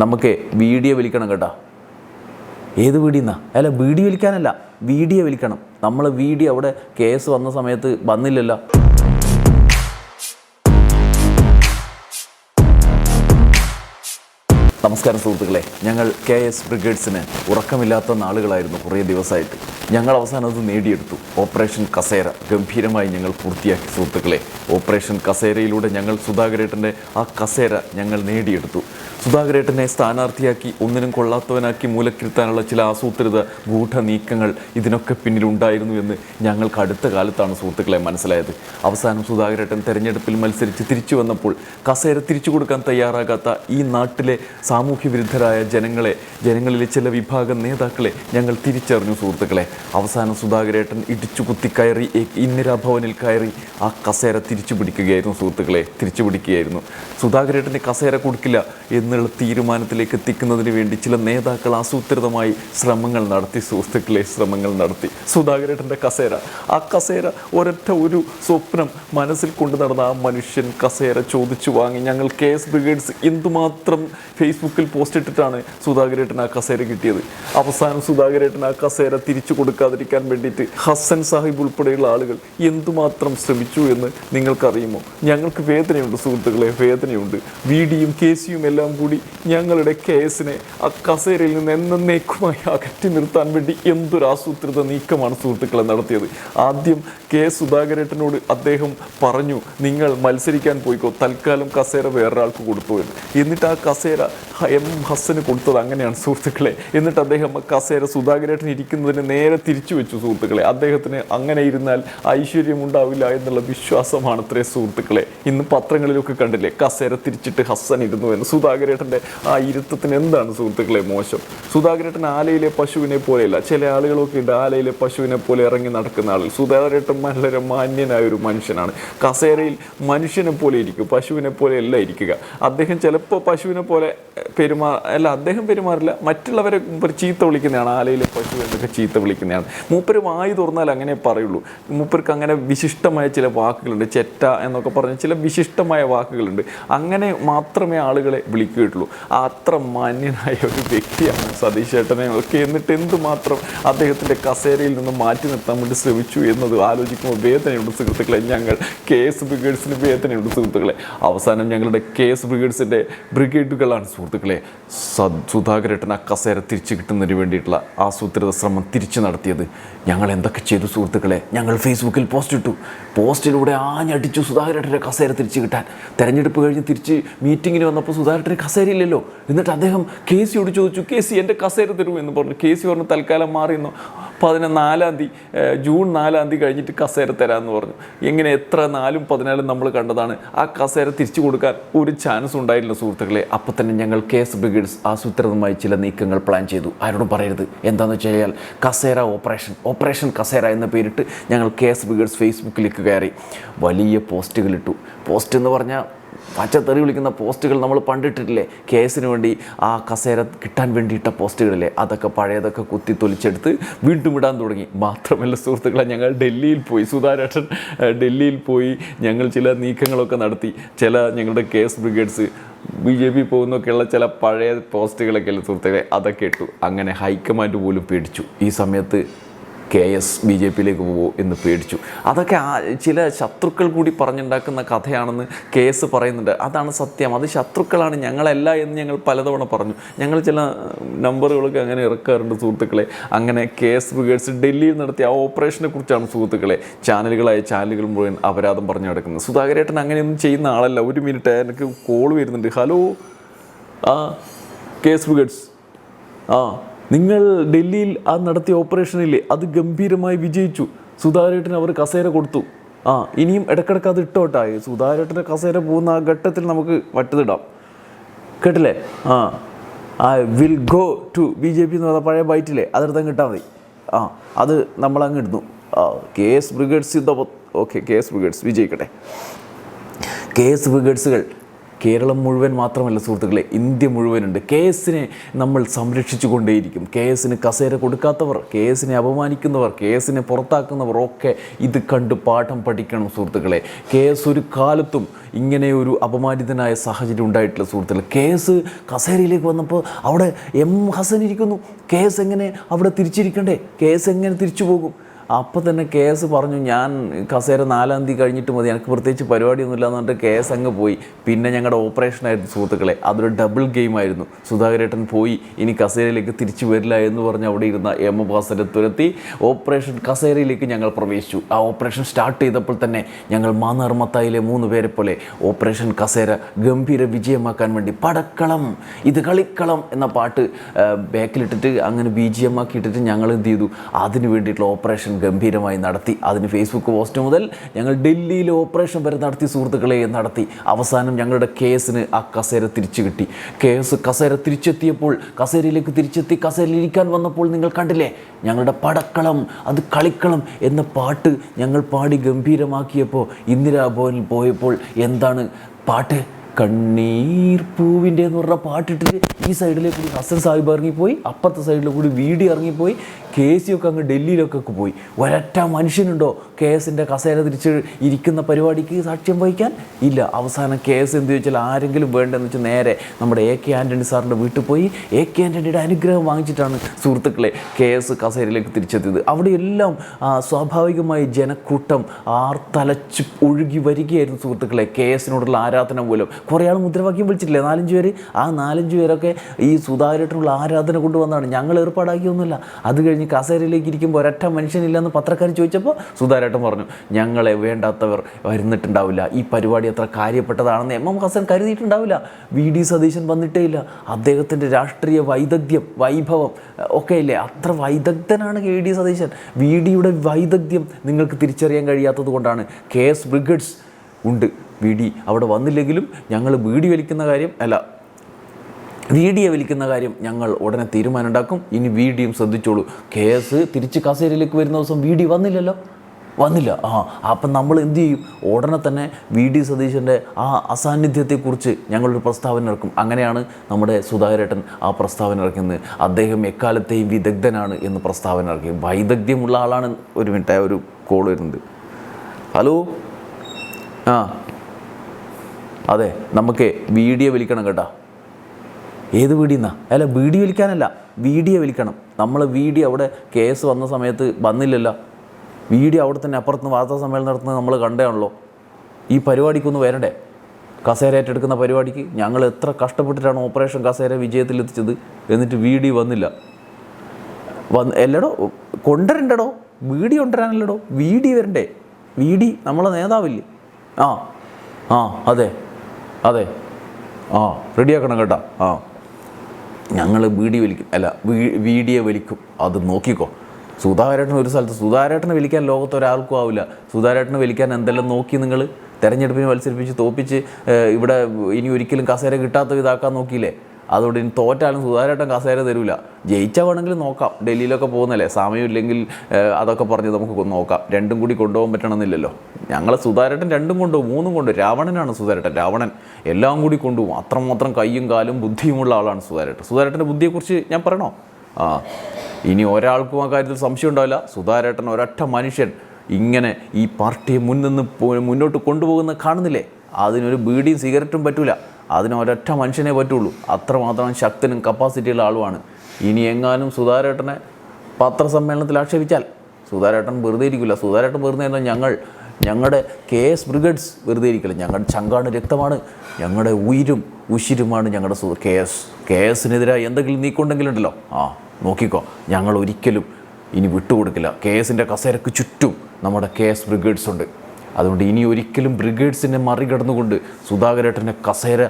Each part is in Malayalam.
നമുക്ക് വീഡിയോ വിളിക്കണം കേട്ടോ. ഏത് വീഡിയോന്നാ അല്ല വീഡിയോ വിളിക്കാനല്ല വീഡിയോ വിളിക്കണം. നമ്മൾ വീഡിയോ അവിടെ കേസ് വന്ന സമയത്ത് വന്നില്ലല്ലോ. നമസ്കാരം സുഹൃത്തുക്കളെ. ഞങ്ങൾ കെ എസ് ബ്രിഗേഡ്സിന് ഉറക്കമില്ലാത്ത നാളുകളായിരുന്നു കുറേ ദിവസമായിട്ട്. ഞങ്ങൾ അവസാനം അത് നേടിയെടുത്തു. ഓപ്പറേഷൻ കസേര ഗംഭീരമായി ഞങ്ങൾ പൂർത്തിയാക്കി സുഹൃത്തുക്കളെ. ഓപ്പറേഷൻ കസേരയിലൂടെ ഞങ്ങൾ സുധാകരേട്ടന്റെ ആ കസേര ഞങ്ങൾ നേടിയെടുത്തു. സുധാകരേട്ടനെ സ്ഥാനാർത്ഥിയാക്കി ഒന്നിനും കൊള്ളാത്തവനാക്കി മൂലക്കിരുത്താനുള്ള ചില ആസൂത്രിത ഗൂഢ നീക്കങ്ങൾ ഇതിനൊക്കെ പിന്നിലുണ്ടായിരുന്നു എന്ന് ഞങ്ങൾക്ക് അടുത്ത കാലത്താണ് സുഹൃത്തുക്കളെ മനസ്സിലായത്. അവസാനം സുധാകരേട്ടൻ തെരഞ്ഞെടുപ്പിൽ മത്സരിച്ച് തിരിച്ചു വന്നപ്പോൾ കസേര തിരിച്ചു കൊടുക്കാൻ തയ്യാറാകാത്ത ഈ നാട്ടിലെ സാമൂഹ്യ വിരുദ്ധരായ ജനങ്ങളെ ജനങ്ങളിലെ ചില വിഭാഗം നേതാക്കളെ ഞങ്ങൾ തിരിച്ചറിഞ്ഞു സുഹൃത്തുക്കളെ. അവസാനം സുധാകരേട്ടൻ ഇടിച്ചു കുത്തി കയറി ഇന്ദിരാഭവനിൽ കയറി ആ കസേര തിരിച്ചു പിടിക്കുകയായിരുന്നു സുഹൃത്തുക്കളെ തിരിച്ചു പിടിക്കുകയായിരുന്നു. സുധാകരേട്ടന് കസേര കൊടുക്കില്ല എന്നുള്ള തീരുമാനത്തിലേക്ക് എത്തിക്കുന്നതിന് വേണ്ടി ചില നേതാക്കൾ ആസൂത്രിതമായി ശ്രമങ്ങൾ നടത്തി സുഹൃത്തുക്കളെ ശ്രമങ്ങൾ നടത്തി. സുധാകരേട്ടന്റെ കസേര. ആ കസേര ഒരൊറ്റ ഒരു സ്വപ്നം മനസ്സിൽ കൊണ്ടു നടന്ന ആ മനുഷ്യൻ കസേര ചോദിച്ചു വാങ്ങി. ഞങ്ങൾ കെ എസ് ബ്രിഗേഡ്സ് എന്തുമാത്രം ഫേസ്ബുക്കിൽ പോസ്റ്റ് ഇട്ടിട്ടാണ് സുധാകരേട്ടൻ ആ കസേര കിട്ടിയത്? അവസാനം സുധാകരേട്ടൻ ആ കസേര തിരിച്ചു കൊടുക്കാതിരിക്കാൻ വേണ്ടിയിട്ട് ഹസൻ സാഹിബ് ഉൾപ്പെടെയുള്ള ആളുകൾ എന്തുമാത്രം ശ്രമിച്ചു എന്ന് നിങ്ങൾക്കറിയുമോ? ഞങ്ങൾക്ക് വേദനയുണ്ട് സുഹൃത്തുക്കളെ വേദനയുണ്ട്. വി ഡിയും കെ സിയും എല്ലാം കൂടി ഞങ്ങളുടെ കേസിനെ ആ കസേരയിൽ നിന്ന് എന്നേക്കുമായി അകറ്റി നിർത്താൻ വേണ്ടി എന്തൊരു ആസൂത്രിത നീക്കമാണ് സുഹൃത്തുക്കളെ നടത്തിയത്. ആദ്യം കെ സുധാകരേട്ടനോട് അദ്ദേഹം പറഞ്ഞു നിങ്ങൾ മത്സരിക്കാൻ പോയിക്കോ തൽക്കാലം കസേര വേറൊരാൾക്ക് കൊടുത്തു എന്ന്. എന്നിട്ട് ആ കസേര എം ഹസന് കൊടുത്തത് അങ്ങനെയാണ് സുഹൃത്തുക്കളെ. എന്നിട്ട് അദ്ദേഹം കസേര സുധാകരേട്ടൻ ഇരിക്കുന്നതിന് നേരെ തിരിച്ചു വെച്ചു സുഹൃത്തുക്കളെ. അദ്ദേഹത്തിന് അങ്ങനെ ഇരുന്നാൽ ഐശ്വര്യം ഉണ്ടാവില്ല എന്നുള്ള വിശ്വാസമാണ് അത്രേ സുഹൃത്തുക്കളെ. ഇന്ന് പത്രങ്ങളിലൊക്കെ കണ്ടില്ലേ കസേര തിരിച്ചിട്ട് ഹസ്സൻ ഇരുന്നു എന്ന്. സുധാകരേട്ടന്റെ ആ ഇരുത്തത്തിന് എന്താണ് സുഹൃത്തുക്കളെ മോശം? സുധാകരേട്ടൻ ആലയിലെ പശുവിനെ പോലെയല്ല. ചില ആളുകളൊക്കെ ഉണ്ട് ആലയിലെ പശുവിനെ പോലെ ഇറങ്ങി നടക്കുന്ന ആൾ സുധാകരേട്ടൻ വളരെ മാന്യനായ ഒരു മനുഷ്യനാണ്. കസേരയിൽ മനുഷ്യനെ പോലെ ഇരിക്കും പശുവിനെ പോലെ അല്ല ഇരിക്കുക. അദ്ദേഹം ചിലപ്പോൾ പശുവിനെ പോലെ പെരുമാ അല്ല അദ്ദേഹം പെരുമാറില്ല. മറ്റുള്ളവരെ ചീത്ത വിളിക്കുന്നതാണ്. ആലയിലെ പശു എന്നൊക്കെ ചീത്ത വിളിക്കുന്നതാണ്. മൂപ്പര് വായി തുറന്നാൽ അങ്ങനെ പറയുള്ളൂ. മൂപ്പർക്ക് അങ്ങനെ വിശിഷ്ടമായ ചില വാക്കുകളുണ്ട്. ചെറ്റ എന്നൊക്കെ പറഞ്ഞ ചില വിശിഷ്ടമായ വാക്കുകളുണ്ട്. അങ്ങനെ മാത്രമേ ആളുകളെ വിളിക്കുകയുള്ളൂ ആ അത്ര മാന്യനായ ഒരു വ്യക്തിയാണ് സതീഷ് ചേട്ടനെ ഒക്കെ എന്നിട്ട് എന്തുമാത്രം അദ്ദേഹത്തിന്റെ കസേരയിൽ നിന്ന് മാറ്റി നിർത്താൻ വേണ്ടി ശ്രമിച്ചു എന്നത് ആലോചിക്കുമ്പോൾ വേദനയുണ്ട് സുഹൃത്തുക്കളെ. ഞങ്ങൾ കെ എസ് ബ്രിഗേഡ്സിന് വേദനയുണ്ട് സുഹൃത്തുക്കളെ. അവസാനം ഞങ്ങളുടെ കെ എസ് ബ്രിഗേഡ്സിന്റെ ബ്രിഗേഡുകളാണ് സുഹൃത്തുക്കളെ. സുധാകരേട്ടൻ ആ കസേര തിരിച്ചു കിട്ടുന്നതിന് വേണ്ടിയിട്ടുള്ള ആസൂത്രിത ശ്രമം തിരിച്ചു നടത്തിയത്. ഞങ്ങൾ എന്തൊക്കെ ചെയ്തു സുഹൃത്തുക്കളെ? ഞങ്ങൾ ഫേസ്ബുക്കിൽ പോസ്റ്റ് ഇട്ടു. പോസ്റ്റിലൂടെ ആഞ്ഞടിച്ചു സുധാകരേട്ടന്റെ കസേര തിരിച്ചു കിട്ടാൻ. തെരഞ്ഞെടുപ്പ് കഴിഞ്ഞ് തിരിച്ച് മീറ്റിങ്ങിന് വന്നപ്പോൾ സുധാകരേട്ടന് കസേര ഇല്ലല്ലോ എന്നിട്ട് അദ്ദേഹം കെ സിയോട് ചോദിച്ചു കെ സി എന്റെ കസേര തരൂ എന്ന് പറഞ്ഞു. കെ സി പറഞ്ഞു തൽക്കാലം മാറിയെന്നു പതിനാലാം തീയതി ജൂൺ നാലാം തീയതി കഴിഞ്ഞിട്ട് കസേര തരാമെന്ന് പറഞ്ഞു. എങ്ങനെ എത്ര നാലും പതിനാലും നമ്മൾ കണ്ടതാണ്. ആ കസേര തിരിച്ചു കൊടുക്കാൻ ഒരു ചാൻസ് ഉണ്ടായില്ല സുഹൃത്തുക്കളെ. അപ്പം തന്നെ ഞങ്ങൾ കേസ് ബ്രിഗേഡ്സ് ആസൂത്രിതമായി ചില നീക്കങ്ങൾ പ്ലാൻ ചെയ്തു. ആരോടും പറയരുത്. എന്താണെന്ന് വെച്ച് കഴിഞ്ഞാൽ കസേര ഓപ്പറേഷൻ ഓപ്പറേഷൻ കസേര എന്ന പേരിട്ട് ഞങ്ങൾ കേസ് ബ്രിഗേഡ്സ് ഫേസ്ബുക്കിലേക്ക് കയറി വലിയ പോസ്റ്റുകളിട്ടു പോസ്റ്റ് എന്ന് പറഞ്ഞാൽ പച്ചത്തെറി വിളിക്കുന്ന പോസ്റ്റുകൾ നമ്മൾ പണ്ടിട്ടിട്ടില്ലേ? കേസിന് വേണ്ടി ആ കസേര കിട്ടാൻ വേണ്ടിയിട്ട പോസ്റ്റുകളില്ലേ? അതൊക്കെ പഴയതൊക്കെ കുത്തി തൊലിച്ചെടുത്ത് വീണ്ടും ഇടാൻ തുടങ്ങി. മാത്രമല്ല സുഹൃത്തുക്കളെ ഞങ്ങൾ ഡൽഹിയിൽ പോയി. സുധാരേട്ടൻ ഡൽഹിയിൽ പോയി ഞങ്ങൾ ചില നീക്കങ്ങളൊക്കെ നടത്തി. ചില ഞങ്ങളുടെ KS brigades B J P പോകുന്നൊക്കെയുള്ള ചില പഴയ പോസ്റ്റുകളൊക്കെ സുഹൃത്തുക്കളെ? അതൊക്കെ ഇട്ടു. അങ്ങനെ ഹൈക്കമാൻഡ് പോലും പേടിച്ചു. ഈ സമയത്ത് കെ എസ് ബി ജെ പിയിലേക്ക് പോകുമോ എന്ന് പേടിച്ചു. അതൊക്കെ ചില ശത്രുക്കൾ കൂടി പറഞ്ഞുണ്ടാക്കുന്ന കഥയാണെന്ന് കെ എസ് പറയുന്നുണ്ട്. അതാണ് സത്യം. അത് ശത്രുക്കളാണ് ഞങ്ങളല്ല എന്ന് ഞങ്ങൾ പലതവണ പറഞ്ഞു. ഞങ്ങൾ ചില നമ്പറുകളൊക്കെ അങ്ങനെ ഇറക്കാറുണ്ട് സുഹൃത്തുക്കളെ. അങ്ങനെ കെ എസ് ബ്രിഗേഡ്സ് ഡൽഹിയിൽ നടത്തിയ ആ ഓപ്പറേഷനെ കുറിച്ചാണ് സുഹൃത്തുക്കളെ. ചാനലുകളായ ചാനലുകൾ മുഴുവൻ അപരാധം പറഞ്ഞു കിടക്കുന്നത് സുധാകരേട്ടൻ അങ്ങനെയൊന്നും ചെയ്യുന്ന ആളല്ല. ഒരു മിനിറ്റ് എനിക്ക് കോൾ വരുന്നുണ്ട്. ഹലോ? ആ കെ എസ് ബ്രിഗേഡ്സ്. ആ. നിങ്ങൾ ഡൽഹിയിൽ ആ നടത്തിയ ഓപ്പറേഷനില്ലേ അത് ഗംഭീരമായി വിജയിച്ചു. സുധാകരേട്ടന് അവർ കസേര കൊടുത്തു. ആ ഇനിയും ഇടക്കിടക്ക് അത് ഇട്ടോട്ടായി സുധാകരേട്ടന്റെ കസേര പോകുന്ന ആ ഘട്ടത്തിൽ നമുക്ക് വട്ടതിടാം. കേട്ടില്ലേ? ആ I will go to B J P എന്ന് പറഞ്ഞ പഴയ ബൈറ്റില്ലേ അതെടുത്തങ്ങ് ഇട്ടാൽ മതി. ആ അത് നമ്മളങ്ങ് ഇടുന്നു. ആ കെ എസ് ബ്രിഗേഡ്സ് യുദ്ധ ഓക്കെ കെ എസ് ബ്രിഗേഡ്സ് വിജയിക്കട്ടെ. കെ എസ് ബ്രിഗേഡ്സുകൾ കേരളം മുഴുവൻ മാത്രമല്ല സുഹൃത്തുക്കളെ ഇന്ത്യ മുഴുവനുണ്ട്. കെ എസിനെ നമ്മൾ സംരക്ഷിച്ചു കൊണ്ടേയിരിക്കും കെ എസിന് കസേര കൊടുക്കാത്തവർ കെ എസിനെ അപമാനിക്കുന്നവർ കെ എസിനെ പുറത്താക്കുന്നവർ ഒക്കെ ഇത് കണ്ട് പാഠം പഠിക്കണം സുഹൃത്തുക്കളെ. കെ എസ് ഒരു കാലത്തും ഇങ്ങനെ ഒരു അപമാനിതനായ സാഹചര്യം ഉണ്ടായിട്ടില്ല സുഹൃത്തുക്കളെ. കെ എസ് കസേരയിലേക്ക് വന്നപ്പോൾ അവിടെ എം ഹസൻ ഇരിക്കുന്നു. കെ എസ് എങ്ങനെ അവിടെ തിരിച്ചിരിക്കണ്ടേ? കെ എസ് എങ്ങനെ തിരിച്ചു പോകും അപ്പോൾ തന്നെ കേസ് പറഞ്ഞു ഞാൻ കസേര നാലാം തീയതി കഴിഞ്ഞിട്ട് മതി എനിക്ക് പ്രത്യേകിച്ച് പരിപാടിയൊന്നുമില്ല എന്ന് പറഞ്ഞിട്ട് കേസ് അങ്ങ് പോയി. പിന്നെ ഞങ്ങളുടെ ഓപ്പറേഷനായിരുന്നു സുഹൃത്തുക്കളെ. അതൊരു ഡബിൾ ഗെയിമായിരുന്നു സുധാകരേട്ടൻ പോയി ഇനി കസേരയിലേക്ക് തിരിച്ചു വരില്ല എന്ന് പറഞ്ഞ് അവിടെ ഇരുന്ന എം ബാസരെ തുരത്തി ഓപ്പറേഷൻ കസേരയിലേക്ക് ഞങ്ങൾ പ്രവേശിച്ചു. ആ ഓപ്പറേഷൻ സ്റ്റാർട്ട് ചെയ്തപ്പോൾ തന്നെ ഞങ്ങൾ മാന്നാർ മത്തായിലെ മൂന്ന് പേരെ പോലെ ഓപ്പറേഷൻ കസേര ഗംഭീര വിജയമാക്കാൻ വേണ്ടി പടക്കളം ഇത് കളിക്കളം എന്ന പാട്ട് ബാക്കിലിട്ടിട്ട് അങ്ങനെ ബി ജി എം ആക്കി ഇട്ടിട്ട് ഞങ്ങൾ എന്ത് ചെയ്തു? അതിന് വേണ്ടിയിട്ടുള്ള ഓപ്പറേഷൻ ഗംഭീരമായി നടത്തി. അതിന് ഫേസ്ബുക്ക് പോസ്റ്റ് മുതൽ ഞങ്ങൾ ഡൽഹിയിൽ ഓപ്പറേഷൻ വരെ നടത്തി സുഹൃത്തുക്കളെ നടത്തി. അവസാനം ഞങ്ങളുടെ കേസിന് ആ കസേര തിരിച്ചു കിട്ടി. കേസ് കസേര തിരിച്ചെത്തിയപ്പോൾ കസേരയിലേക്ക് തിരിച്ചെത്തി കസേരയിൽ ഇരിക്കാൻ വന്നപ്പോൾ നിങ്ങൾ കണ്ടില്ലേ? ഞങ്ങളുടെ പടക്കളം അത് കളിക്കളം എന്ന പാട്ട് ഞങ്ങൾ പാടി ഗംഭീരമാക്കിയപ്പോൾ ഇന്ദിരാഭവനിൽ പോയപ്പോൾ എന്താണ് പാട്ട്? കണ്ണീർ പൂവിന്റെ എന്ന് പറഞ്ഞ പാട്ടിട്ടിട്ട് ഈ സൈഡിലേക്ക് കൂടി ഹസൻ സാഹിബ് ഇറങ്ങിപ്പോയി. അപ്പുറത്തെ സൈഡിൽ കൂടി വീടി ഇറങ്ങിപ്പോയി. കെ സി ഒക്കെ അങ്ങ് ഡൽഹിയിലൊക്കെ പോയി. ഒരൊറ്റ മനുഷ്യനുണ്ടോ കെ എസിന്റെ കസേര തിരിച്ച് ഇരിക്കുന്ന പരിപാടിക്ക് സാക്ഷ്യം വഹിക്കാൻ? ഇല്ല. അവസാനം കെ എസ് എന്ത് ചോദിച്ചാൽ ആരെങ്കിലും വേണ്ടെന്ന് വെച്ചാൽ നേരെ നമ്മുടെ എ കെ ആന്റണി സാറിന്റെ വീട്ടിൽ പോയി എ കെ ആന്റണിയുടെ അനുഗ്രഹം വാങ്ങിച്ചിട്ടാണ് സുഹൃത്തുക്കളെ കെ എസ് കസേരയിലേക്ക് തിരിച്ചെത്തിയത്. അവിടെയെല്ലാം സ്വാഭാവികമായി ജനക്കൂട്ടം ആർത്തലച്ച് ഒഴുകി വരികയായിരുന്നു സുഹൃത്തുക്കളെ. കെ എസിനോടുള്ള ആരാധന മൂലം. കുറേ ആൾ മുദ്രാവാക്യം വിളിച്ചിട്ടില്ലേ? നാലഞ്ച് പേര്? ആ നാലഞ്ച് പേരൊക്കെ ഈ സുതാര്യത്തിനുള്ള ആരാധന കൊണ്ടുവന്നതാണ് ഞങ്ങൾ ഏർപ്പാടാക്കിയൊന്നുമില്ല. അത് കഴിഞ്ഞ് കസേരയിലേക്ക് ഇരിക്കുമ്പോൾ ഒരൊറ്റ മനുഷ്യനില്ലെന്ന് പത്രക്കാർ ചോദിച്ചപ്പോൾ സുധാകരേട്ടൻ പറഞ്ഞു ഞങ്ങളെ വേണ്ടാത്തവർ വരുന്നിട്ടുണ്ടാവില്ല. ഈ പരിപാടി അത്ര കാര്യപ്പെട്ടതാണെന്ന് എം. എം. ഹസൻ കരുതിയിട്ടുണ്ടാവില്ല. വി. ഡി. സതീശൻ വന്നിട്ടേ ഇല്ല. അദ്ദേഹത്തിന്റെ രാഷ്ട്രീയ വൈദഗ്ധ്യം വൈഭവം ഒക്കെ ഇല്ലേ അത്ര വൈദഗ്ധനാണ് കെ. ഡി. സതീശൻ. വി. ഡിയുടെ വൈദഗ്ധ്യം നിങ്ങൾക്ക് തിരിച്ചറിയാൻ കഴിയാത്തത് കൊണ്ടാണ് കെ. എസ്. ബ്രിഗേഡ്സ് ഉണ്ട്. വി. ഡി. അവിടെ വന്നില്ലെങ്കിലും ഞങ്ങൾ വീടി വലിക്കുന്ന കാര്യം അല്ല വീഡിയോ വിളിക്കുന്ന കാര്യം ഞങ്ങൾ ഉടനെ തീരുമാനം ഉണ്ടാക്കും ഇനി വീഡിയോയും ശ്രദ്ധിച്ചോളൂ. കേസ് തിരിച്ച് കസേരയിലേക്ക് വരുന്ന ദിവസം വീഡിയോ വന്നില്ലല്ലോ? വന്നില്ല. ആ അപ്പം നമ്മൾ എന്ത് ചെയ്യും? ഉടനെ തന്നെ വി ഡി സതീശന്റെ ആ അസാന്നിധ്യത്തെക്കുറിച്ച് ഞങ്ങളൊരു പ്രസ്താവന ഇറക്കും. അങ്ങനെയാണ് നമ്മുടെ സുധാകരേട്ടൻ ആ പ്രസ്താവന ഇറക്കുന്നത്. അദ്ദേഹം എക്കാലത്തെയും വിദഗ്ധനാണ് എന്ന് പ്രസ്താവന ഇറക്കി വൈദഗ്ധ്യമുള്ള ആളാണ് ഒരു മിനിറ്റ് ഒരു കോൾ വരുന്നത്. ഹലോ? ആ. അതെ നമുക്ക് വീഡിയോ വിളിക്കണം കേട്ടോ. ഏത് വീടിന്നാ? അല്ല വീഡിയോ വലിക്കാനല്ല വീഡിയോ വലിക്കണം നമ്മൾ വീഡിയോ അവിടെ കേസ് വന്ന സമയത്ത് വന്നില്ലല്ലോ. വീഡിയോ അവിടെ തന്നെ അപ്പുറത്ത് വാർത്താ സമ്മേളനം നടത്തുന്നത് നമ്മൾ കണ്ടതാണല്ലോ ഈ പരിപാടിക്കൊന്ന് വരണ്ടേ? കസേര ഏറ്റെടുക്കുന്ന പരിപാടിക്ക്? ഞങ്ങൾ എത്ര കഷ്ടപ്പെട്ടിട്ടാണ് ഓപ്പറേഷൻ കസേര വിജയത്തിലെത്തിച്ചത്? എന്നിട്ട് വീഡിയോ വന്നില്ല. വന്ന് എല്ലടോ കൊണ്ടുവരണ്ടടോ? വീഡിയോ കൊണ്ടുവരാനല്ലടോ? വീഡിയോ വരണ്ടേ? വീഡി നമ്മളെ നേതാവില്ലേ? ആ ആ അതെ അതെ. ആ റെഡിയാക്കണം കേട്ടോ. ആ. ഞങ്ങൾ വീഡിയോ വലിക്കും. അല്ല വീഡിയോ വലിക്കും. അത് നോക്കിക്കോ. സുധാകരേട്ടൻ ഒരു സ്ഥലത്ത് സുധാകരേട്ടനെ വിളിക്കാൻ ലോകത്ത് ഒരാൾക്കും ആവില്ല. സുധാകരേട്ടനെ വിളിക്കാൻ എന്തെല്ലാം നോക്കി നിങ്ങൾ തെരഞ്ഞെടുപ്പിന് മത്സരിപ്പിച്ച് തോപ്പിച്ച് ഇവിടെ ഇനി ഒരിക്കലും കസേര കിട്ടാത്ത ഇതാക്കാൻ നോക്കിയില്ലേ? അതുകൊണ്ട് ഇനി തോറ്റാലും സുധാകരേട്ടൻ കസേര തരൂല. ജയിച്ചാൽ വേണമെങ്കിൽ നോക്കാം. ഡൽഹിയിലൊക്കെ പോകുന്നല്ലേ സമയമില്ലെങ്കിൽ അതൊക്കെ പറഞ്ഞ് നമുക്ക് നോക്കാം. രണ്ടും കൂടി കൊണ്ടുപോകാൻ പറ്റണമെന്നില്ലല്ലോ. ഞങ്ങളെ സുതാര്യട്ടൻ രണ്ടും കൊണ്ടുപോകും മൂന്നും കൊണ്ടുപോകും രാവണനാണ് സുതാര്യട്ടൻ. രാവണൻ എല്ലാം കൂടി കൊണ്ടുപോകും അത്രമാത്രം കയ്യും കാലും ബുദ്ധിയുമുള്ള ആളാണ് സുതാര്യട്ടൻ. സുതാര്യട്ടന്റെ ബുദ്ധിയെക്കുറിച്ച് ഞാൻ പറയണോ? ആ. ഇനി ഒരാൾക്കും ആ കാര്യത്തിൽ സംശയം ഉണ്ടാവില്ല. സുതാര്യട്ടൻ ഒരൊറ്റ മനുഷ്യൻ ഇങ്ങനെ ഈ പാർട്ടിയെ മുൻനിന്ന് മുന്നോട്ട് കൊണ്ടുപോകുന്ന കാണുന്നില്ലേ? അതിനൊരു ബീഡിയും സിഗരറ്റും പറ്റൂല. അതിന് ഒരൊറ്റ മനുഷ്യനെ പറ്റുള്ളൂ. അത്രമാത്രം ശക്തനും കപ്പാസിറ്റിയുള്ള ആളുമാണ്. ഇനി എങ്ങാനും സുധാരേട്ടനെ പത്രസമ്മേളനത്തിൽ ആക്ഷേപിച്ചാൽ സുധാരേട്ടൻ വെറുതെ ഇരിക്കില്ല. സുധാരേട്ടൻ വെറുതെ എന്നാൽ ഞങ്ങൾ ഞങ്ങളുടെ കെ എസ് ബ്രിഗേഡ്സ് വെറുതെ ഇരിക്കില്ല. ഞങ്ങളുടെ ചങ്കാണ് രക്തമാണ് ഞങ്ങളുടെ ഉയിരും ഉശിരുമാണ് ഞങ്ങളുടെ സു കെ എസ് കെ എസിനെതിരായി എന്തെങ്കിലും നീക്കുണ്ടെങ്കിലും ഉണ്ടല്ലോ ആ നോക്കിക്കോ. ഞങ്ങൾ ഒരിക്കലും ഇനി വിട്ടുകൊടുക്കില്ല. കെ എസിന്റെ കസേരക്ക് ചുറ്റും നമ്മുടെ കെ എസ് ബ്രിഗേഡ്സ് ഉണ്ട്. അതുകൊണ്ട് ഇനി ഒരിക്കലും ബ്രിഗേഡ്സിനെ മറികടന്നുകൊണ്ട് സുധാകരേട്ടനെ കസേര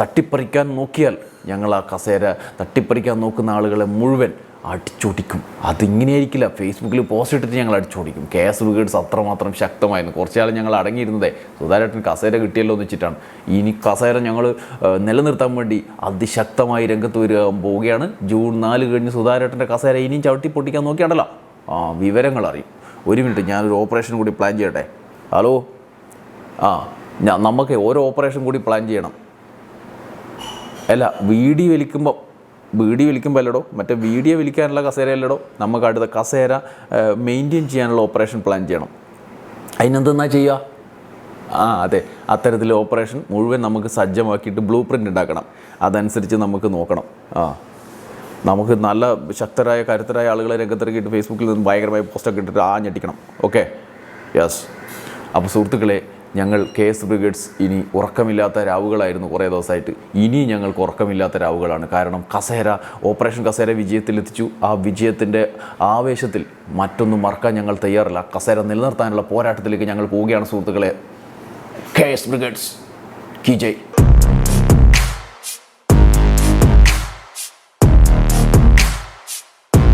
തട്ടിപ്പറിക്കാൻ നോക്കിയാൽ ഞങ്ങൾ ആ കസേര തട്ടിപ്പറിക്കാൻ നോക്കുന്ന ആളുകളെ മുഴുവൻ അടിച്ചോടിക്കും. അതിങ്ങനെയായിരിക്കില്ല. ഫേസ്ബുക്കിൽ പോസ്റ്റ് ഇട്ടിട്ട് ഞങ്ങൾ അടിച്ചോടിക്കും. കെ എസ് ബ്രിഗേഡ്സ് അത്രമാത്രം ശക്തമായിരുന്നു. കുറച്ച് ഞങ്ങൾ അടങ്ങിയിരുന്നതേ. സുധാകരേട്ടൻ കസേര കിട്ടിയല്ലോ എന്ന് വെച്ചിട്ടാണ്. ഇനി കസേര ഞങ്ങൾ നിലനിർത്താൻ വേണ്ടി അതിശക്തമായി രംഗത്ത് വരിക പോവുകയാണ്. ജൂൺ നാല് കഴിഞ്ഞ് സുധാകരേട്ടന്റെ കസേര ഇനിയും ചവിട്ടി പൊട്ടിക്കാൻ നോക്കിയാണല്ലോ. ആ വിവരങ്ങൾ അറിയും ഒരു മിനിറ്റ് ഞാനൊരു ഓപ്പറേഷൻ കൂടി പ്ലാൻ ചെയ്യട്ടെ? ഹലോ? ആ ഞാൻ നമുക്ക് ഓരോ ഓപ്പറേഷൻ കൂടി പ്ലാൻ ചെയ്യണം. അല്ല വീഡിയോ വലിക്കുമ്പോൾ വീഡിയോ വലിക്കുമ്പോൾ അല്ലടോ മറ്റേ വീഡിയോ വലിക്കാനുള്ള കസേര അല്ലടോ നമുക്ക് അടുത്ത കസേര മെയിന്റെയിൻ ചെയ്യാനുള്ള ഓപ്പറേഷൻ പ്ലാൻ ചെയ്യണം. അതിനെന്തെന്നാ ചെയ്യുക ആ അതെ അത്തരത്തിൽ ഓപ്പറേഷൻ മുഴുവൻ നമുക്ക് സജ്ജമാക്കിയിട്ട് ബ്ലൂ പ്രിന്റ് ഉണ്ടാക്കണം. അതനുസരിച്ച് നമുക്ക് നോക്കണം. ആ. നമുക്ക് നല്ല ശക്തരായ കരുത്തരായ ആളുകളെ രംഗത്തിറക്കിയിട്ട് ഫേസ്ബുക്കിൽ നിന്ന് ഭയങ്കരമായി പോസ്റ്റൊക്കെ ഇട്ടിട്ട് ആ ഞെട്ടിക്കണം. ഓക്കെ? യെസ്. അപ്പോൾ സുഹൃത്തുക്കളെ ഞങ്ങൾ കെ എസ് ബ്രിഗേഡ്സ് ഇനി ഉറക്കമില്ലാത്ത രാവുകളായിരുന്നു കുറേ ദിവസമായിട്ട്. ഇനി ഞങ്ങൾക്ക് ഉറക്കമില്ലാത്ത രാവുകളാണ്. കാരണം കസേര ഓപ്പറേഷൻ കസേര വിജയത്തിലെത്തിച്ചു. ആ വിജയത്തിന്റെ ആവേശത്തിൽ മറ്റൊന്നും മറക്കാൻ ഞങ്ങൾ തയ്യാറല്ല. കസേര നിലനിർത്താനുള്ള പോരാട്ടത്തിലേക്ക് ഞങ്ങൾ പോവുകയാണ് സുഹൃത്തുക്കളെ. കെ എസ് ബ്രിഗേഡ്സ് കി ജയ്.